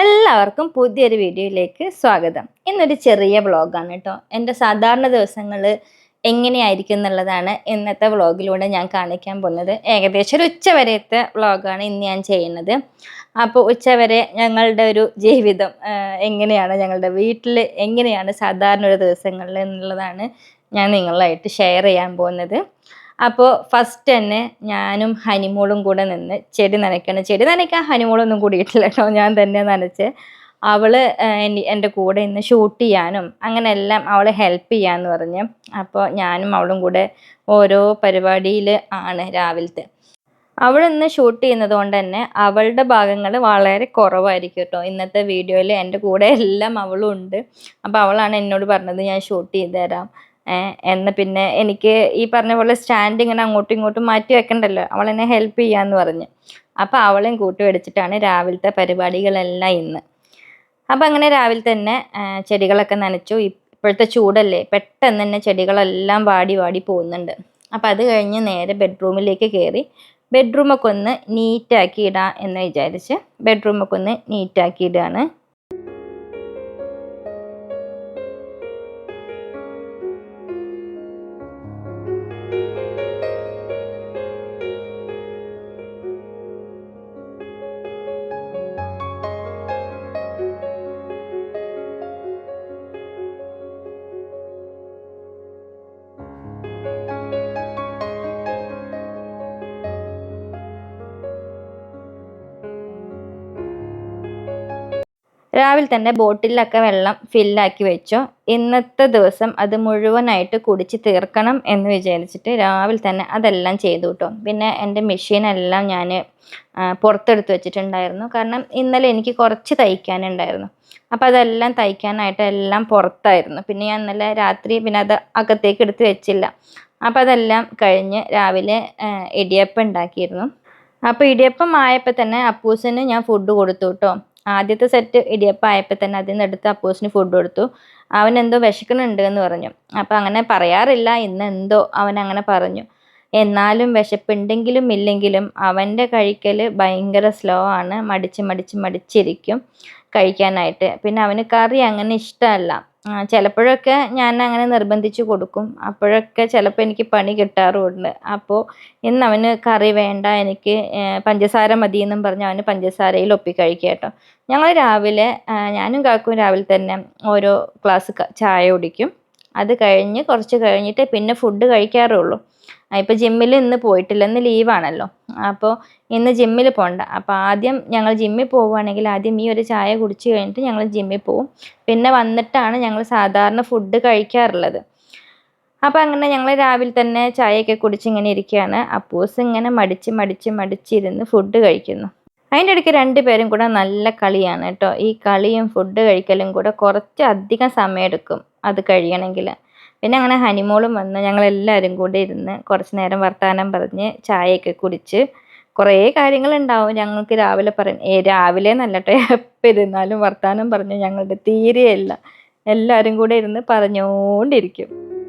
എല്ലാവർക്കും പുതിയൊരു വീഡിയോയിലേക്ക് സ്വാഗതം. ഇന്നൊരു ചെറിയ വ്ളോഗാണ് കേട്ടോ എന്റെ സാധാരണ ദിവസങ്ങൾ എങ്ങനെയായിരിക്കും എന്നുള്ളതാണ് ഇന്നത്തെ വ്ളോഗിലൂടെ ഞാൻ കാണിക്കാൻ പോകുന്നത്. ഏകദേശം ഒരു ഉച്ച വരെയത്തെ വ്ളോഗാണ് ഇന്ന് ഞാൻ ചെയ്യുന്നത്. അപ്പോൾ ഉച്ചവരെ ഞങ്ങളുടെ ഒരു ജീവിതം എങ്ങനെയാണ് ഞങ്ങളുടെ വീട്ടിൽ എങ്ങനെയാണ് സാധാരണ ഒരു ദിവസങ്ങളിൽ എന്നുള്ളതാണ് ഞാൻ നിങ്ങളായിട്ട് ഷെയർ ചെയ്യാൻ പോകുന്നത്. അപ്പോൾ ഫസ്റ്റ് തന്നെ ഞാനും ഹനിമോളും കൂടെ നിന്ന് ചെടി നനയ്ക്കണം. ചെടി നനയ്ക്കാൻ ഹനിമോളൊന്നും കൂടിയിട്ടില്ല കേട്ടോ. ഞാൻ തന്നെ നനച്ച് അവൾ എന്റെ കൂടെ ഇന്ന് ഷൂട്ട് ചെയ്യാനും അങ്ങനെ എല്ലാം അവളെ ഹെൽപ്പ് ചെയ്യാന്ന് പറഞ്ഞ് അപ്പോൾ ഞാനും അവളും കൂടെ ഓരോ പരിപാടിയിൽ ആണ് രാവിലത്തെ. അവൾ ഇന്ന് ഷൂട്ട് ചെയ്യുന്നത് കൊണ്ട് തന്നെ അവളുടെ ഭാഗങ്ങൾ വളരെ കുറവായിരിക്കും കേട്ടോ. ഇന്നത്തെ വീഡിയോയിൽ എന്റെ കൂടെ എല്ലാം അവളും ഉണ്ട്. അപ്പോൾ അവളാണ് എന്നോട് പറഞ്ഞത് ഞാൻ ഷൂട്ട് ചെയ്ത് തരാം. എന്ന് പിന്നെ എനിക്ക് ഈ പറഞ്ഞ പോലെ സ്റ്റാൻഡ് ഇങ്ങനെ അങ്ങോട്ടും ഇങ്ങോട്ടും മാറ്റി വെക്കണ്ടല്ലോ. അവൾ എന്നെ ഹെൽപ്പ് ചെയ്യാന്ന് പറഞ്ഞു. അപ്പോൾ അവളെയും കൂട്ടി മേടിച്ചിട്ടാണ് രാവിലത്തെ പരിപാടികളെല്ലാം ഇന്ന്. അപ്പം അങ്ങനെ രാവിലെ തന്നെ ചെടികളൊക്കെ നനച്ചു. ഇപ്പോഴത്തെ ചൂടല്ലേ? പെട്ടെന്ന് തന്നെ ചെടികളെല്ലാം വാടി വാടി പോകുന്നുണ്ട്. അപ്പം അത് കഴിഞ്ഞ് നേരെ ബെഡ്റൂമിലേക്ക് കയറി ബെഡ്റൂമൊക്കെ ഒന്ന് നീറ്റാക്കി ഇടാം എന്ന് വിചാരിച്ച് ബെഡ്റൂമൊക്കെ ഒന്ന് നീറ്റാക്കി ഇടുകയാണ് രാവിലെ തന്നെ ബോട്ടിലൊക്കെ വെള്ളം ഫില്ലാക്കി വെച്ചു. ഇന്നത്തെ ദിവസം അത് മുഴുവനായിട്ട് കുടിച്ച് തീർക്കണം എന്ന് വിചാരിച്ചിട്ട് രാവിലെ തന്നെ അതെല്ലാം ചെയ്തു കേട്ടോ പിന്നെ എന്റെ മെഷീനെല്ലാം ഞാൻ പുറത്തെടുത്ത് വെച്ചിട്ടുണ്ടായിരുന്നു. കാരണം ഇന്നലെ എനിക്ക് കുറച്ച് തയ്ക്കാനുണ്ടായിരുന്നു. അപ്പം അതെല്ലാം തയ്ക്കാനായിട്ട് എല്ലാം പുറത്തായിരുന്നു. പിന്നെ ഞാൻ ഇന്നലെ രാത്രി പിന്നെ അത് അകത്തേക്ക് എടുത്ത് വെച്ചില്ല. അപ്പം അതെല്ലാം കഴിഞ്ഞ് രാവിലെ ഇടിയപ്പം ഉണ്ടാക്കിയിരുന്നു. അപ്പോൾ ഇടിയപ്പം ആയപ്പോൾ തന്നെ അപ്പൂസിന് ഞാൻ ഫുഡ് കൊടുത്തു കേട്ടോ ആദ്യത്തെ സെറ്റ് ഇടിയപ്പം ആയപ്പോൾ തന്നെ അതിൽ നിന്ന് എടുത്ത് അപ്പൂസിന് ഫുഡ് കൊടുത്തു. അവൻ എന്തോ വിശക്കുന്നുണ്ട് എന്ന് പറഞ്ഞു. അപ്പം അങ്ങനെ പറയാറില്ല. ഇന്ന് എന്തോ അവൻ അങ്ങനെ പറഞ്ഞു. എന്നാലും വിശപ്പുണ്ടെങ്കിലും ഇല്ലെങ്കിലും അവന്റെ കഴിക്കൽ ഭയങ്കര സ്ലോ ആണ്. മടിച്ച് മടിച്ച് മടിച്ചിരിക്കും കഴിക്കാനായിട്ട്. പിന്നെ അവന് കറി അങ്ങനെ ഇഷ്ടമല്ല. ചിലപ്പോഴൊക്കെ ഞാൻ അങ്ങനെ നിർബന്ധിച്ച് കൊടുക്കും. അപ്പോഴൊക്കെ ചിലപ്പോൾ എനിക്ക് പണി കിട്ടാറുമുണ്ട് അപ്പോൾ ഇന്ന് അവന് കറി വേണ്ട എനിക്ക് പഞ്ചസാര മതി എന്നും പറഞ്ഞ് അവന് പഞ്ചസാരയിൽ ഒപ്പി കഴിക്കുക കേട്ടോ. ഞങ്ങൾ രാവിലെ ഞാനും കാക്കും രാവിലെ തന്നെ ഓരോ ഗ്ലാസ് ചായ കുടിക്കും. അത് കഴിഞ്ഞ് കുറച്ച് കഴിഞ്ഞിട്ട് പിന്നെ ഫുഡ് കഴിക്കാറുള്ളൂ. ഇപ്പോൾ ജിമ്മിൽ ഇന്ന് പോയിട്ടില്ല ഇന്ന് ലീവാണല്ലോ അപ്പോൾ ഇന്ന് ജിമ്മിൽ പോകണ്ട അപ്പോൾ ആദ്യം ഞങ്ങൾ ജിമ്മിൽ പോവുകയാണെങ്കിൽ ആദ്യം ഈ ഒരു ചായ കുടിച്ച് കഴിഞ്ഞിട്ട് ഞങ്ങൾ ജിമ്മിൽ പോവും. പിന്നെ വന്നിട്ടാണ് ഞങ്ങൾ സാധാരണ ഫുഡ് കഴിക്കാറുള്ളത്. അപ്പോൾ അങ്ങനെ ഞങ്ങൾ രാവിലെ തന്നെ ചായയൊക്കെ കുടിച്ച് ഇങ്ങനെ ഇരിക്കുകയാണ്. അപ്പൂസ് ഇങ്ങനെ മടിച്ച് മടിച്ച് മടിച്ചിരുന്ന് ഫുഡ് കഴിക്കുന്നു. അതിന്റെ ഇടയ്ക്ക് രണ്ടുപേരും കൂടെ നല്ല കളിയാണ് കേട്ടോ. ഈ കളിയും ഫുഡ് കഴിക്കലും കൂടെ കുറച്ച് അധികം സമയമെടുക്കും അത് കഴിയണമെങ്കിൽ. പിന്നെ അങ്ങനെ ഹനിമോളും വന്ന് ഞങ്ങളെല്ലാവരും കൂടെ ഇരുന്ന് കുറച്ച് നേരം വർത്തമാനം പറഞ്ഞ് ചായയൊക്കെ കുടിച്ച് കുറേ കാര്യങ്ങളുണ്ടാവും. ഞങ്ങൾക്ക് രാവിലെ പറയും രാവിലെ നല്ലട്ടെ പെരുന്നാലും വർത്തമാനം പറഞ്ഞ് ഞങ്ങളുടെ തീരെയല്ല എല്ലാവരും കൂടെ ഇരുന്ന് പറഞ്ഞുകൊണ്ടിരിക്കും.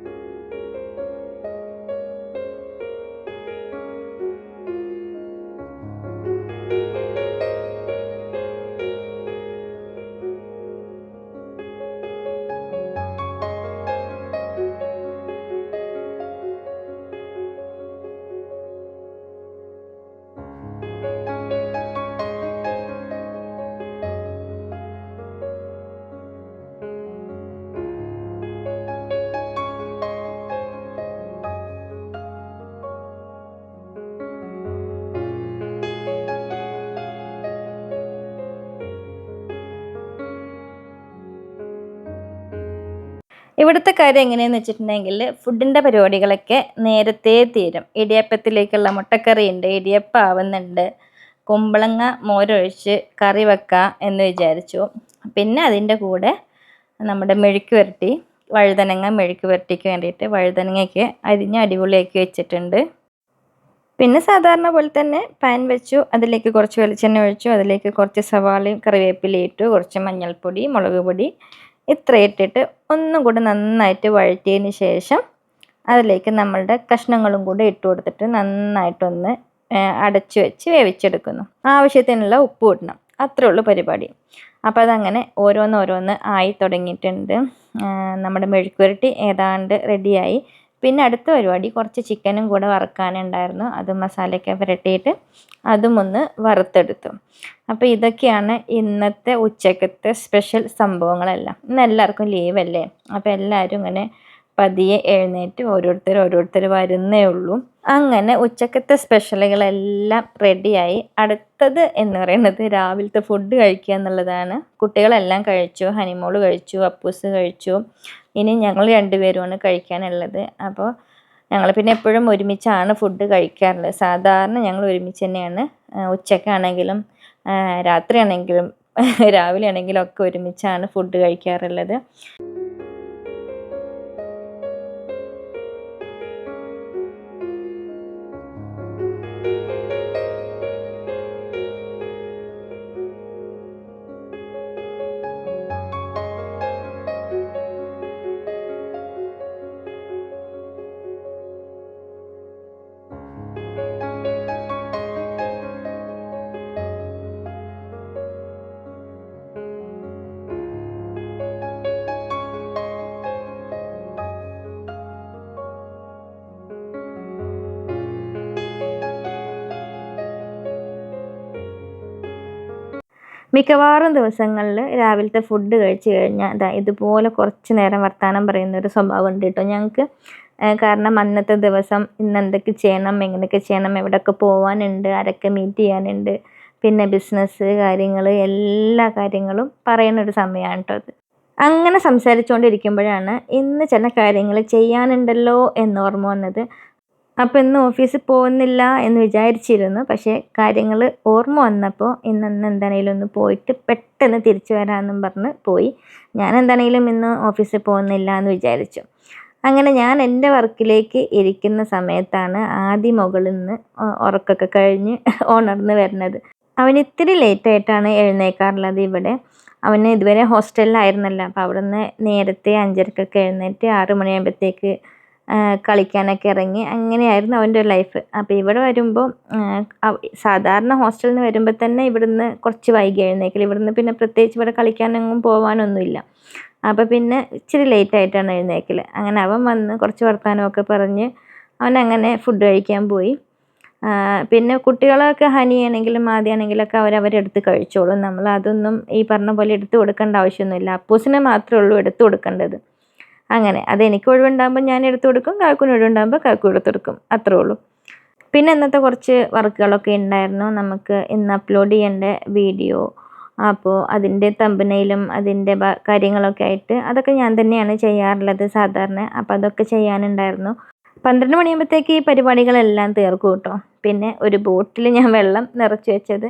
ഇവിടുത്തെ കാര്യം എങ്ങനെയാന്ന് വെച്ചിട്ടുണ്ടെങ്കിൽ ഫുഡിന്റെ പരിപാടികളൊക്കെ നേരത്തെ തീരും. ഇടിയപ്പത്തിലേക്കുള്ള മുട്ടക്കറി ഉണ്ട് ഇടിയപ്പം ആവുന്നുണ്ട് കുമ്പളങ്ങ മോരൊഴിച്ച് കറി വെക്കാം എന്ന് വിചാരിച്ചു. പിന്നെ അതിന്റെ കൂടെ നമ്മുടെ മെഴുക്ക് പുരട്ടി വഴുതനങ്ങ മെഴുക്ക് പുരട്ടിക്ക് വേണ്ടിയിട്ട് വഴുതനങ്ങയ്ക്ക് അരിഞ്ഞ് അടിപൊളിയാക്കി വെച്ചിട്ടുണ്ട്. പിന്നെ സാധാരണ പോലെ തന്നെ പാൻ വെച്ചു അതിലേക്ക് കുറച്ച് വെളിച്ചെണ്ണ ഒഴിച്ചു അതിലേക്ക് കുറച്ച് സവാളയും കറിവേപ്പിലയിട്ടു കുറച്ച് മഞ്ഞൾപ്പൊടി മുളക് പൊടി ഇത്ര ഇട്ടിട്ട് ഒന്നും കൂടി നന്നായിട്ട് വഴറ്റിയതിന് ശേഷം അതിലേക്ക് നമ്മളുടെ കഷ്ണങ്ങളും കൂടി ഇട്ട് കൊടുത്തിട്ട് നന്നായിട്ടൊന്ന് അടച്ചു വെച്ച് വേവിച്ചെടുക്കുന്നു. ആവശ്യത്തിനുള്ള ഉപ്പ് ഇടണം. അത്രേ ഉള്ളൂ പരിപാടി. അപ്പോൾ അതങ്ങനെ ഓരോന്നോരോന്ന് ആയി തുടങ്ങിയിട്ടുണ്ട്. നമ്മുടെ മെഴുക്കുരട്ടി ഏതാണ്ട് റെഡിയായി പിന്നെ അടുത്ത പരിപാടി കുറച്ച് ചിക്കനും കൂടെ വറുക്കാനുണ്ടായിരുന്നു. അത് മസാലയൊക്കെ പുരട്ടിയിട്ട് അതും ഒന്ന് വറുത്തെടുത്തു. അപ്പോൾ ഇതൊക്കെയാണ് ഇന്നത്തെ ഉച്ചക്കത്തെ സ്പെഷ്യൽ സംഭവങ്ങളെല്ലാം. ഇന്ന് എല്ലാവർക്കും ലീവല്ലേ അപ്പോൾ എല്ലാവരും ഇങ്ങനെ പതിയെ എഴുന്നേറ്റ് ഓരോരുത്തർ ഓരോരുത്തർ വരുന്നേ ഉള്ളൂ. അങ്ങനെ ഉച്ചക്കത്തെ സ്പെഷ്യലുകളെല്ലാം റെഡിയായി. അടുത്തത് എന്ന് പറയുന്നത് രാവിലത്തെ ഫുഡ് കഴിക്കുക എന്നുള്ളതാണ്. കുട്ടികളെല്ലാം കഴിച്ചു ഹനിമോൾ കഴിച്ചു അപ്പൂസ് കഴിച്ചു. ഇനി ഞങ്ങൾ രണ്ടുപേരുമാണ് കഴിക്കാനുള്ളത്. അപ്പോൾ ഞങ്ങൾ പിന്നെ എപ്പോഴും ഒരുമിച്ചാണ് ഫുഡ് കഴിക്കാറുള്ളത്. സാധാരണ ഞങ്ങൾ ഒരുമിച്ച് തന്നെയാണ് ഉച്ചക്കാണെങ്കിലും രാത്രിയാണെങ്കിലും രാവിലെ ആണെങ്കിലും ഒക്കെ ഒരുമിച്ചാണ് ഫുഡ് കഴിക്കാറുള്ളത്. മിക്കവാറും ദിവസങ്ങളിൽ രാവിലത്തെ ഫുഡ് കഴിച്ച് കഴിഞ്ഞാൽ ഇതുപോലെ കുറച്ച് നേരം വർത്തമാനം പറയുന്ന ഒരു സ്വഭാവം ഉണ്ട് കേട്ടോ ഞങ്ങൾക്ക് കാരണം അന്നത്തെ ദിവസം ഇന്ന് എന്തൊക്കെ ചെയ്യണം എങ്ങനെയൊക്കെ ചെയ്യണം എവിടെയൊക്കെ പോകാനുണ്ട് ആരൊക്കെ മീറ്റ് ചെയ്യാനുണ്ട് പിന്നെ ബിസിനസ് കാര്യങ്ങൾ എല്ലാ കാര്യങ്ങളും പറയുന്ന ഒരു സമയമാണ് കേട്ടോ അത്. അങ്ങനെ സംസാരിച്ചുകൊണ്ടിരിക്കുമ്പോഴാണ് ഇന്ന് ചില കാര്യങ്ങൾ ചെയ്യാനുണ്ടല്ലോ എന്ന് ഓർമ്മ വന്നത് അപ്പോൾ ഇന്ന് ഓഫീസിൽ പോകുന്നില്ല എന്ന് വിചാരിച്ചിരുന്നു. പക്ഷേ കാര്യങ്ങൾ ഓർമ്മ വന്നപ്പോൾ ഇന്ന് ഇന്ന് എന്താണേലും ഒന്ന് പോയിട്ട് പെട്ടെന്ന് തിരിച്ചു വരാമെന്നും പറഞ്ഞ് പോയി. ഞാൻ എന്താണെങ്കിലും ഇന്ന് ഓഫീസിൽ പോകുന്നില്ല എന്ന് വിചാരിച്ചു. അങ്ങനെ ഞാൻ എന്റെ വർക്കിലേക്ക് ഇരിക്കുന്ന സമയത്താണ് ആദ്യ മുകളിൽ നിന്ന് ഉറക്കൊക്കെ കഴിഞ്ഞ് ഉണർന്ന് വരുന്നത്. അവൻ ഇത്തിരി ലേറ്റായിട്ടാണ് എഴുന്നേക്കാറുള്ളത് ഇവിടെ. അവന് ഇതുവരെ ഹോസ്റ്റലിലായിരുന്നല്ലോ അപ്പോൾ അവിടെ നിന്ന് നേരത്തെ അഞ്ചരക്കൊക്കെ എഴുന്നേറ്റ് ആറ് മണിയാകുമ്പോഴത്തേക്ക് കളിക്കാനൊക്കെ ഇറങ്ങി. അങ്ങനെയായിരുന്നു അവന്റെ ലൈഫ് അപ്പോൾ ഇവിടെ വരുമ്പോൾ സാധാരണ ഹോസ്റ്റലിൽ നിന്ന് വരുമ്പോൾ തന്നെ ഇവിടുന്ന് കുറച്ച് വൈകി എഴുന്നേക്കൽ ഇവിടുന്ന് പിന്നെ പ്രത്യേകിച്ച് ഇവിടെ കളിക്കാനൊന്നും പോകാനൊന്നുമില്ല അപ്പോൾ പിന്നെ ഇച്ചിരി ലേറ്റ് ആയിട്ടാണ് എഴുന്നേക്കൽ അങ്ങനെ അവൻ വന്ന് കുറച്ച് വർത്തമാനമൊക്കെ പറഞ്ഞ് അവൻ അങ്ങനെ ഫുഡ് കഴിക്കാൻ പോയി. പിന്നെ കുട്ടികളൊക്കെ ഹനിയാണെങ്കിലും ആദ്യമാണെങ്കിലൊക്കെ അവരവരെടുത്ത് കഴിച്ചോളും. നമ്മൾ അതൊന്നും ഈ പറഞ്ഞ പോലെ എടുത്തു കൊടുക്കേണ്ട ആവശ്യമൊന്നുമില്ല. അപ്പൂസിനെ മാത്രമേ ഉള്ളൂ എടുത്തു കൊടുക്കേണ്ടത്. അങ്ങനെ. അത് എനിക്ക് ഒഴിവുണ്ടാകുമ്പോൾ ഞാൻ എടുത്തു കൊടുക്കും കാക്കുന് ഒഴിവുണ്ടാകുമ്പോൾ കാക്കു എടുത്തു കൊടുക്കും. അത്രേ ഉള്ളൂ. പിന്നെ ഇന്നത്തെ കുറച്ച് വർക്കുകളൊക്കെ ഉണ്ടായിരുന്നു. നമുക്ക് ഇന്ന് അപ്ലോഡ് ചെയ്യേണ്ട വീഡിയോ അപ്പോൾ അതിന്റെ തമ്പനയിലും അതിന്റെ കാര്യങ്ങളൊക്കെ ആയിട്ട് അതൊക്കെ ഞാൻ തന്നെയാണ് ചെയ്യാറുള്ളത് സാധാരണ. അപ്പോൾ അതൊക്കെ ചെയ്യാനുണ്ടായിരുന്നു. പന്ത്രണ്ട് മണിയാകുമ്പോഴത്തേക്ക് ഈ പരിപാടികളെല്ലാം തീർക്കും കേട്ടോ. പിന്നെ ഒരു ബോട്ടിൽ ഞാൻ വെള്ളം നിറച്ച് വെച്ചത്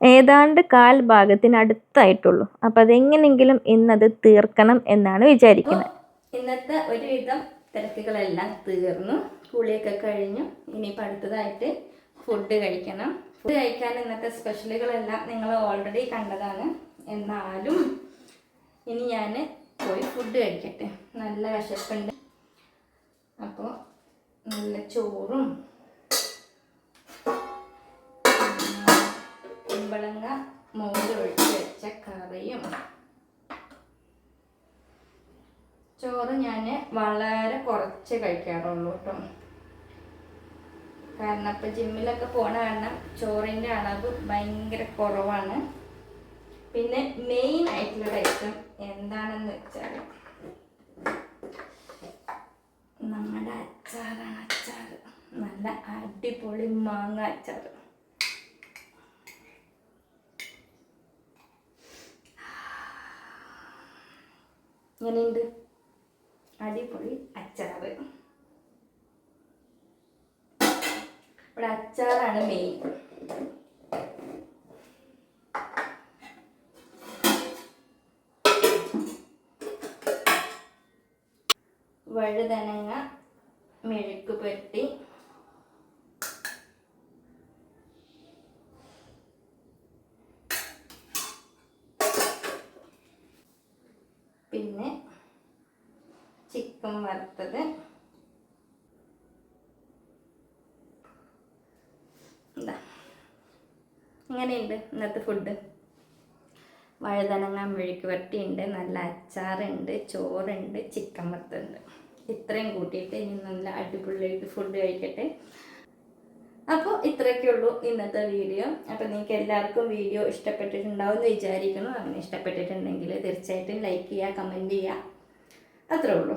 ഏതാണ്ട് കാൽ ഭാഗത്തിനടുത്തായിട്ടുള്ളൂ അപ്പോൾ അതെങ്ങനെയെങ്കിലും ഇന്നത് തീർക്കണം എന്നാണ് വിചാരിക്കുന്നത്. ഇന്നത്തെ ഒരുവിധം തിരക്കുകളെല്ലാം തീർന്നു. കുളിയൊക്കെ കഴിഞ്ഞു. ഇനിയിപ്പോൾ അടുത്തതായിട്ട് ഫുഡ് കഴിക്കണം. ഫുഡ് കഴിക്കാൻ ഇന്നത്തെ സ്പെഷ്യലുകളെല്ലാം നിങ്ങൾ ഓൾറെഡി കണ്ടതാണ്. എന്നാലും ഇനി ഞാൻ പോയി ഫുഡ് കഴിക്കട്ടെ. നല്ല വിശപ്പുണ്ട്. അപ്പോൾ നല്ല ചോറും കുമ്പളങ്ങ മോര് ഒഴിച്ച് വെച്ച കറിയും ചോറ് ഞാൻ വളരെ കുറച്ച് കഴിക്കാറുള്ളൂ കേട്ടോ കാരണം ഇപ്പം ജിമ്മിലൊക്കെ പോണ കാരണം ചോറിന്റെ അളവ് ഭയങ്കര കുറവാണ്. പിന്നെ മെയിൻ ആയിട്ടുള്ള ഐറ്റം എന്താണെന്ന് വെച്ചാൽ നമ്മുടെ അച്ചാറാണ് അച്ചാർ നല്ല അടിപൊളി മാങ്ങ അച്ചാർ ഇങ്ങനെയുണ്ട് അടിപൊളി അച്ചാറ് ഇവിടെ അച്ചാറാണ് മെയിൻ വഴുതനങ്ങ മെഴുക്ക് പുരട്ടി. പിന്നെ ചിക്കൻ വറുത്തത്. ഇതാ ഇങ്ങനെയുണ്ട് ഇന്നത്തെ ഫുഡ് വഴുതനങ്ങ മെഴുക്ക് വരട്ടിയുണ്ട് നല്ല അച്ചാറുണ്ട് ചോറുണ്ട് ചിക്കൻ വറുത്തുണ്ട്. ഇത്രയും കൂട്ടിയിട്ട് ഇനി നല്ല അടിപൊളിയായിട്ട് ഫുഡ് കഴിക്കട്ടെ. അപ്പോൾ ഇത്രയൊക്കെ ഉള്ളൂ ഇന്നത്തെ വീഡിയോ. അപ്പോൾ നിങ്ങൾക്ക് എല്ലാവർക്കും വീഡിയോ ഇഷ്ടപ്പെട്ടിട്ടുണ്ടാവും എന്ന് വിചാരിക്കുന്നു. അങ്ങനെ ഇഷ്ടപ്പെട്ടിട്ടുണ്ടെങ്കിൽ തീർച്ചയായിട്ടും ലൈക്ക് ചെയ്യുക കമന്റ് ചെയ്യുക. അത്രേ ഉള്ളൂ.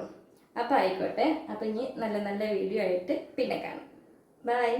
അപ്പോൾ ആയിക്കോട്ടെ. അപ്പോൾ ഇനി നല്ല നല്ല വീഡിയോ ആയിട്ട് പിന്നെ കാണാം. ബൈ